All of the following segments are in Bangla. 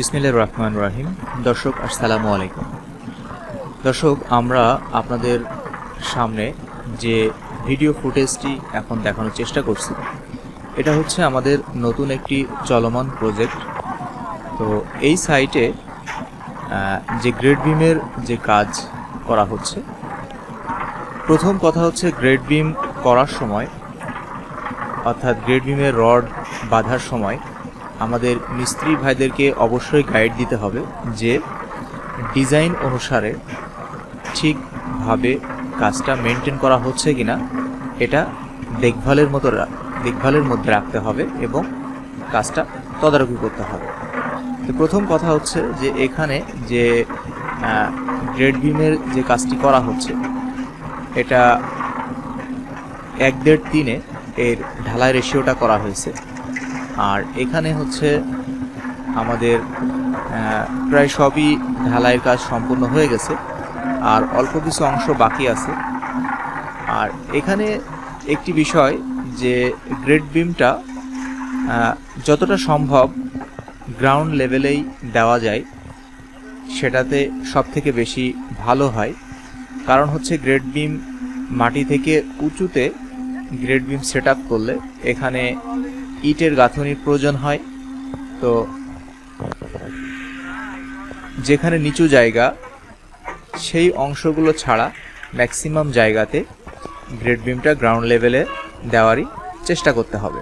বিসমিল্লাহ রহমান রাহিম। দর্শক, আসসালামু আলাইকুম। দর্শক, আমরা আপনাদের সামনে যে ভিডিও ফুটেজটি এখন দেখানোর চেষ্টা করছি, এটা হচ্ছে আমাদের নতুন একটি চলমান প্রজেক্ট। তো এই সাইটে যে গ্রেড বিমের যে কাজ করা হচ্ছে, প্রথম কথা হচ্ছে গ্রেড বিম করার সময়, অর্থাৎ গ্রেড বিমের রড বাঁধার সময় আমাদের মিস্ত্রি ভাইদেরকে অবশ্যই গাইড দিতে হবে যে ডিজাইন অনুসারে ঠিকভাবে কাজটা মেনটেন করা হচ্ছে কি না এটা দেখভালের মতো দেখভালের মধ্যে রাখতে হবে এবং কাজটা তদারকি করতে হবে। তো প্রথম কথা হচ্ছে যে এখানে যে গ্রেড বিমের যে কাজটি করা হচ্ছে, এটা এক দেড় তিনে এর ঢালাই রেশিওটা করা হয়েছে। আর এখানে হচ্ছে আমাদের প্রায় সবই ঢালাইয়ের কাজ সম্পূর্ণ হয়ে গেছে। আর অল্প কিছু অংশ বাকি আছে। আর এখানে একটি বিষয় যে গ্রেড বিমটা যতটা সম্ভব গ্রাউন্ড লেভেলেই দেওয়া যায়, সেটাতে সব থেকে বেশি ভালো হয়। কারণ হচ্ছে গ্রেড বিম মাটি থেকে উঁচুতে গ্রেড বিম সেট করলে এখানে ইটের গাঁথনির প্রয়োজন হয়। তো যেখানে নিচু জায়গা, সেই অংশগুলো ছাড়া ম্যাক্সিমাম জায়গাতে গ্রেড বিমটা গ্রাউন্ড লেভেলে দেওয়ারই চেষ্টা করতে হবে।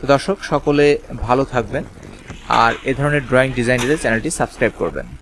তো দর্শক, সকলে ভালো থাকবেন। আর এ ধরনের ড্রয়িং ডিজাইন চ্যানেলটি সাবস্ক্রাইব করবেন।